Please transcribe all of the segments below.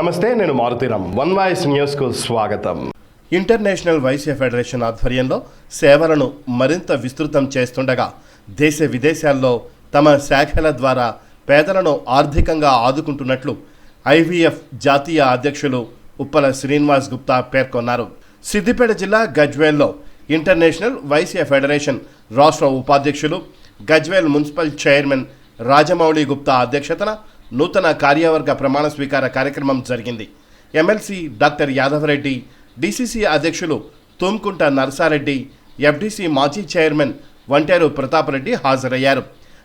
నమస్తే నేను Maruthi Ram one voice న్యూస్కు స్వాగతం. ఇంటర్నేషనల్ వైశ్య ఫెడరేషన్ ఆధ్వర్యంలో సేవలను మరింత విస్తృతం చేస్తుండగా దేశ విదేశాల్లో తమ శాఖల ద్వారా పేదలను ఆర్థికంగా ఆదుకుంటున్నట్లు ఐవీఎఫ్ జాతీయ అధ్యక్షులు ఉప్పల శ్రీనివాస్ గుప్తా పేర్కొన్నారు. సిద్దిపేట జిల్లా గజ్వేల్లో ఇంటర్నేషనల్ వైశ్య ఫెడరేషన్ రాష్ట్ర ఉపాధ్యక్షులు గజ్వేల్ మున్సిపల్ చైర్మన్ రాజమౌళి గుప్తా అధ్యక్షతన నూతన కార్యవర్గ ప్రమాణ స్వీకార కార్యక్రమం జరిగింది. ఎమ్మెల్సీ డాక్టర్ యాదవరెడ్డి డిసిసి అధ్యక్షులు తుమ్కుంట నర్సారెడ్డి ఎఫ్డీసీ మాజీ చైర్మన్ వంటేరు ప్రతాపరెడ్డి హాజరయ్యారు.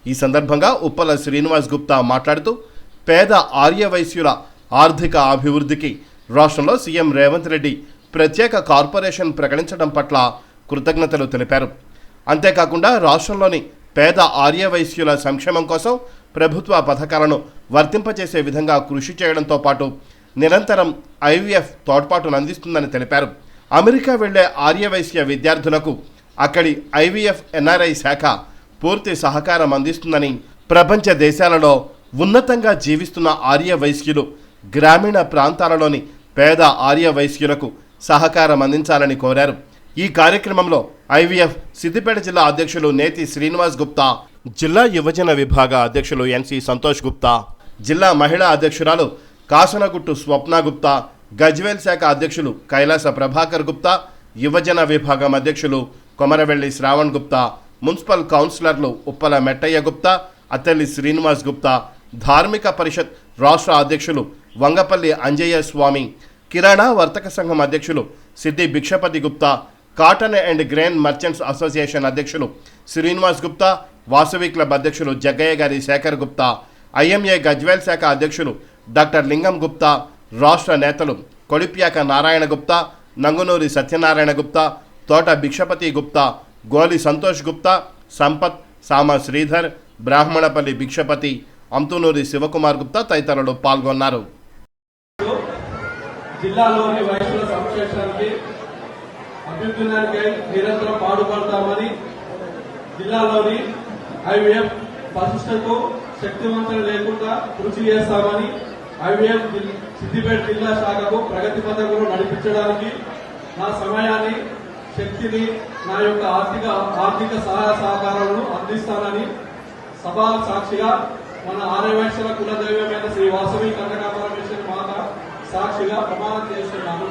ఈ సందర్భంగా ఉప్పల శ్రీనివాస్ గుప్తా మాట్లాడుతూ పేద ఆర్యవైశ్యుల ఆర్థిక అభివృద్ధికి రాష్ట్రంలో సీఎం రేవంత్ రెడ్డి ప్రత్యేక కార్పొరేషన్ ప్రకటించడం పట్ల కృతజ్ఞతలు తెలిపారు. అంతేకాకుండా రాష్ట్రంలోని పేద ఆర్యవైశ్యుల సంక్షేమం కోసం ప్రభుత్వ పథకాలను వర్తింపచేసే విధంగా కృషి చేయడంతో పాటు నిరంతరం ఐవీఎఫ్ తోడ్పాటును అందిస్తుందని తెలిపారు. అమెరికా వెళ్ళే ఆర్యవైశ్య విద్యార్థులకు అక్కడి ఐవీఎఫ్ ఎన్ఆర్ఐ శాఖ పూర్తి సహకారం అందిస్తుందని ప్రపంచ దేశాలలో ఉన్నతంగా జీవిస్తున్న ఆర్య వైశ్యులు గ్రామీణ ప్రాంతాలలోని పేద ఆర్య వైశ్యులకు సహకారం అందించాలని కోరారు. ఈ కార్యక్రమంలో ఐవీఎఫ్ సిద్దిపేట జిల్లా అధ్యక్షులు నేతి శ్రీనివాస్ గుప్తా జిల్లా యువజన విభాగ అధ్యక్షులు ఎన్సి సంతోష్ గుప్తా జిల్లా మహిళా అధ్యక్షురాలు కాసనగుట్టు స్వప్న గుప్తా గజ్వేల్ శాఖ అధ్యక్షులు కైలాస ప్రభాకర్ గుప్తా యువజన విభాగం అధ్యక్షులు కొమరవెల్లి శ్రావణ్ గుప్తా మున్సిపల్ కౌన్సిలర్లు ఉప్పల మెట్టయ్య గుప్తా అత్తెల్లి శ్రీనివాస్ గుప్తా ధార్మిక పరిషత్ రాష్ట్ర అధ్యక్షులు వంగపల్లి అంజయ్య స్వామి కిరాణా వర్తక సంఘం అధ్యక్షులు Siddhi Bhikshapathi Gupta cotton and grain merchants association అధ్యక్షులు శ్రీనివాస్ గుప్తా వాసవి క్లబ్ అధ్యక్షులు జగ్గయ్య గారి శేఖర్ గుప్తా ఐఎంఏ గజ్వేల్ శాఖ అధ్యక్షులు డాక్టర్ లింగం గుప్తా రాష్ట్ర నేతలు కొడిప్యాక నారాయణ గుప్తా నంగునూరి సత్యనారాయణ గుప్తా తోట భిక్షపతి గుప్తా గోలి సంతోష్ గుప్తా సంపత్ సామ శ్రీధర్ బ్రాహ్మణపల్లి భిక్షపతి అంతునూరి శివకుమార్ గుప్తా తదితరులు పాల్గొన్నారు. జిల్లాలోని వైశ్యుల సంక్షేమానికి అభ్యున్నతికై నిరంతరం పాటుపడతామని జిల్లాలోని ఐవీఎఫ్ పరిశిష్టకు శక్తివంతం లేకుండా కృషి చేస్తామని ఐవీఎఫ్ సిద్దిపేట జిల్లా శాఖకు ప్రగతి పథకంలో నడిపించడానికి నా సమయాన్ని శక్తిని నా యొక్క ఆర్థిక ఆర్థిక సహాయ సహకారాలను అందిస్తానని సభా సాక్షిగా మన ఆర్యవైశ్యుల కులదైవమైన శ్రీ వాసవి కనకాపరమేశ్వరి మాత సాక్షిగా ప్రమాణం చేస్తున్నాను.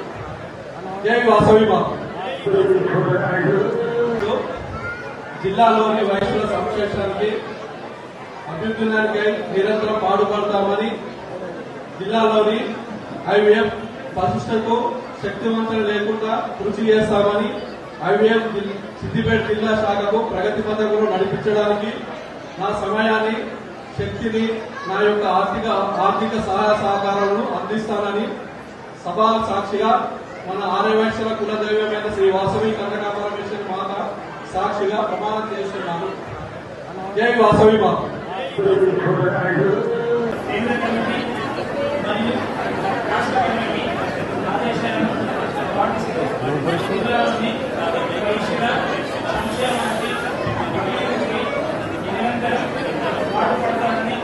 జై వాసవి మాత. జిల్లాలోని వయసుల సంక్షేమానికి అభ్యున్నతికై నిరంతరం పాటుపడతామని జిల్లాలోని ఐవీఎఫ్ పరిశిష్టకు శక్తివంతం లేకుండా కృషి చేస్తామని ఐవీఎఫ్ సిద్దిపేట జిల్లా శాఖకు ప్రగతి పథకంలో నడిపించడానికి నా సమయాన్ని శక్తిని నా యొక్క ఆర్థిక ఆర్థిక సహాయ సహకారాలను అందిస్తానని సభా సాక్షిగా మన ఆర్యవైశ్యుల కులదైవమైన శ్రీ వాసవి కనకాపరమేశ్వరి మాత సాక్షిగా ప్రమాణం చేస్తున్నాను. జై వాసవి మాత. కేంద్ర కమిటీ మరియు రాష్ట్ర కమిటీ ఆదేశాలను పాటిస్తూ జిల్లాలోని వైశ్యుల సంక్షేమానికి అభివృద్ధికి నిరంతరం పాటుపడతానని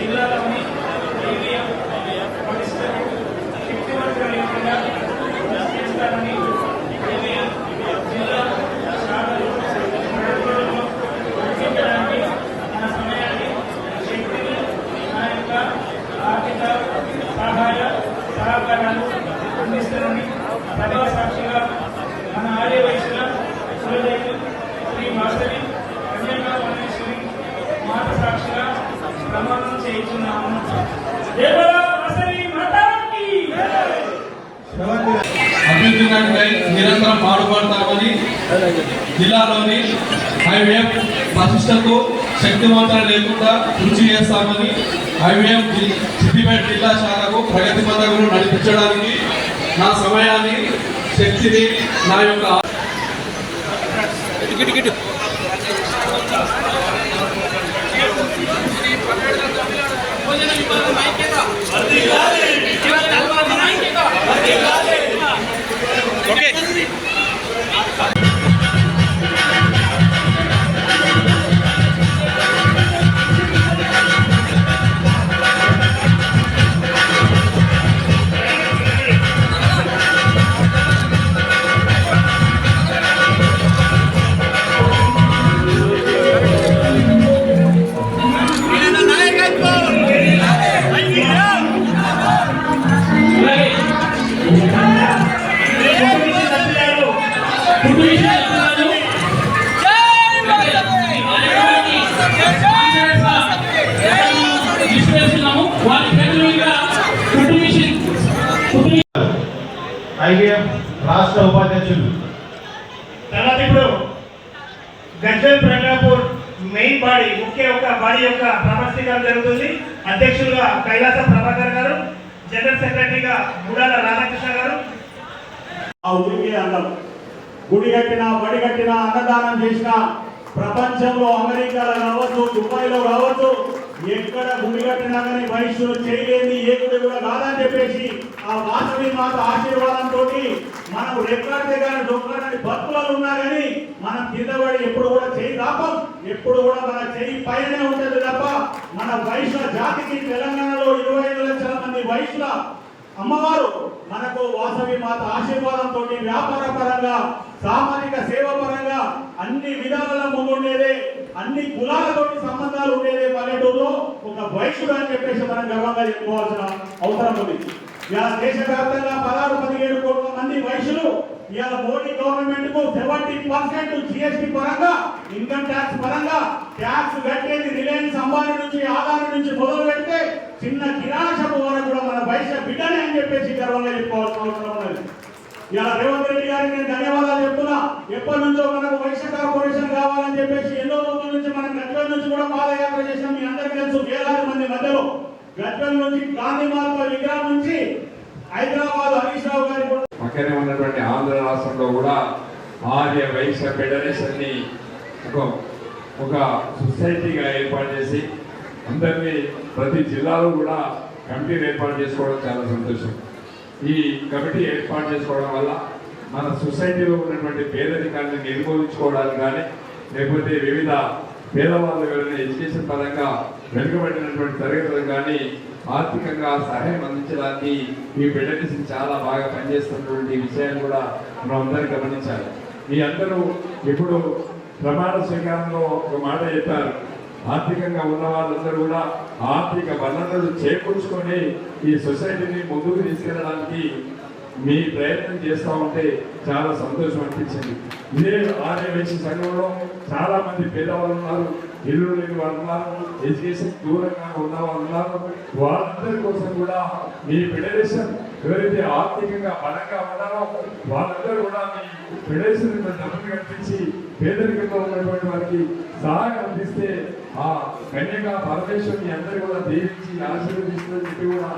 జిల్లాలోని ఐవీఎఫ్ పరిస్థితులకు శక్తివంతమైనగా చేస్తానని ఐవీఎఫ్ జిల్లా శాఖలు నడుపుదలలో వర్తించడానికి నా సమయాన్ని శక్తిని నా యొక్క ఆర్థిక సహాయ సహకారాలు అందిస్తారని పదవ సాక్షిగా మన ఆర్య వయసుల కులదేవి శ్రీ వాసవి కన్యకా పరమేశ్వరి మాట సాక్షిగా ప్రమాణం చేయించున్నాము దేవా నిరంతరం పాడుపడతామని జిల్లాలోని ఐవీఎఫ్ ప్రతిష్టకు శక్తివంతం లేకుండా కృషి చేస్తామని ఐవీఎఫ్ సిద్దిపేట జిల్లా శాఖకు ప్రగతి పథకం నడిపించడానికి నా సమయాన్ని శక్తిని నా యొక్క ఓకే. ఐవీఎం రాష్ట్ర ఉపాధ్యక్షులు. తర్వాత ఇప్పుడు గజ్వల్ ప్రజాపూర్ మెయిన్ బాడీ ముఖ్య ఒక బాడీ యొక్క ప్రమాణీకరణ జరుగుతుంది. అధ్యక్షులుగా కైలాస ప్రభాకర్ గారు జనరల్ సెక్రటరీగా గుడాల రాధాకృష్ణ గారు. ఆ ఊరికే అన్నం గుడి కట్టినా బడి కట్టినా అన్నదానం చేసిన ప్రపంచంలో అమెరికాలో కావచ్చు దుబాయ్లో కావచ్చు ఎక్కడ గుడి కట్టినా కానీ వైశ్యులు చేయలేని ఏ గుడి కూడా కాదని చెప్పేసి ఆ వాసవి మాత ఆశీర్వాదంతో మనం రెక్కడితే కానీ డొక్కడని భక్తులు ఉన్నా కానీ మనం కిందపడి ఎప్పుడు కూడా చేయి దాపం ఎప్పుడు కూడా మన చేయి పైనే ఉంటుంది తప్ప మన వైశ్య జాతికి తెలంగాణలో ఇరవై ఐదు లక్షల మంది వైశ్యుల అమ్మవారు మనకు వాసవి మాత ఆశీర్వాదంతో వ్యాపార పరంగా సామాజిక సేవ పరంగా అన్ని విధాలలో ముందుండేదే అన్ని కులాలతోటి సంబంధాలు ఉండేదే పల్లెటూరులో ఒక వైశ్యుడు అని చెప్పేసి మనం గర్వంగా చెప్పుకోవాల్సిన అవసరం ఉంది. ఇలా దేశవ్యాప్తంగా పదహారు పదిహేడు కోట్ల మంది వైశ్యులు ఇవాళ మోడీ గవర్నమెంట్కు సెవెంటీ పర్సెంట్ జిఎస్టి పరంగా ఇన్కమ్ ట్యాక్స్ పరంగా ట్యాక్స్ కట్టేది రిలయన్స్ అంబానీ నుంచి ఆధార్ నుంచి మొదలు పెడితే చిన్న కిరాణా షాపు వరకు బిడ్డనే అని చెప్పేసి గర్వంగా చెప్పుకోవాల్సిన అవసరం ఉన్నది. ఇలా రేవంత్ రెడ్డి గారికి నేను ధన్యవాదాలు చెప్తున్నా. ఎప్పటి నుంచో మనకు వైశ్య కార్పొరేషన్ కావాలని చెప్పేసి ఎన్నో రోజుల నుంచి మనం గజ్వల్ నుంచి కూడా పాదయాత్ర చేసిన మీ అందరికీ తెలుసు వేలాది మంది మధ్యలో. గజ్వల్ నుంచి గాంధీ మార్గ విగ్రహం నుంచి హైదరాబాద్ హరీష్ రావు గారి పక్కనే ఉన్నటువంటి ఆంధ్ర రాష్ట్రంలో కూడా ఆర్య వైశ్య ఫెడరేషన్ని ఒక సొసైటీగా ఏర్పాటు చేసి అందరినీ ప్రతి జిల్లాలో కూడా కమిటీ ఏర్పాటు చేసుకోవడం చాలా సంతోషం. ఈ కమిటీ ఏర్పాటు చేసుకోవడం వల్ల మన సొసైటీలో ఉన్నటువంటి పేదరికాన్ని నిర్మూలించుకోవడానికి కానీ లేకపోతే వివిధ పేదవాళ్ళు కానీ ఎడ్యుకేషన్ పరంగా వెనుకబడినటువంటి తరగతులకు కానీ ఆర్థికంగా సహాయం అందించడానికి ఈ ఫెడరేషన్ చాలా బాగా పనిచేస్తున్నటువంటి విషయాన్ని కూడా మనం అందరం గమనించాలి. మీ అందరూ ఇప్పుడు ప్రమాణ స్వీకారంలో ఒక మాట చెప్పారు. ఆర్థికంగా ఉన్న వాళ్ళందరూ కూడా ఆర్థిక వనరులు చేకూర్చుకొని ఈ సొసైటీని ముందుకు తీసుకెళ్ళడానికి మీ ప్రయత్నం చేస్తూ ఉంటే చాలా సంతోషం అనిపించింది. ఇదే ఆర్యవేసి సంఘంలో చాలా మంది పేదవాళ్ళు ఉన్నారు ఇల్లు లేని వాళ్ళు ఉన్నారు ఎడ్యుకేషన్ దూరంగా ఉన్న వాళ్ళు ఉన్నారు. వాళ్ళందరి కోసం కూడా మీ ఫెడరేషన్ ఎవరైతే ఆర్థికంగా బలంగా ఉన్నారో వాళ్ళందరూ కూడా మీ ఫెడరేషన్ డబ్బులు కల్పించి పేదరికంలో ఉన్నటువంటి వారికి సహాయం అందిస్తే ఆ కన్యగా పరమేశ్వరుని అందరూ కూడా దీవించి ఆశీర్వదిస్తుందని చెప్పి కూడా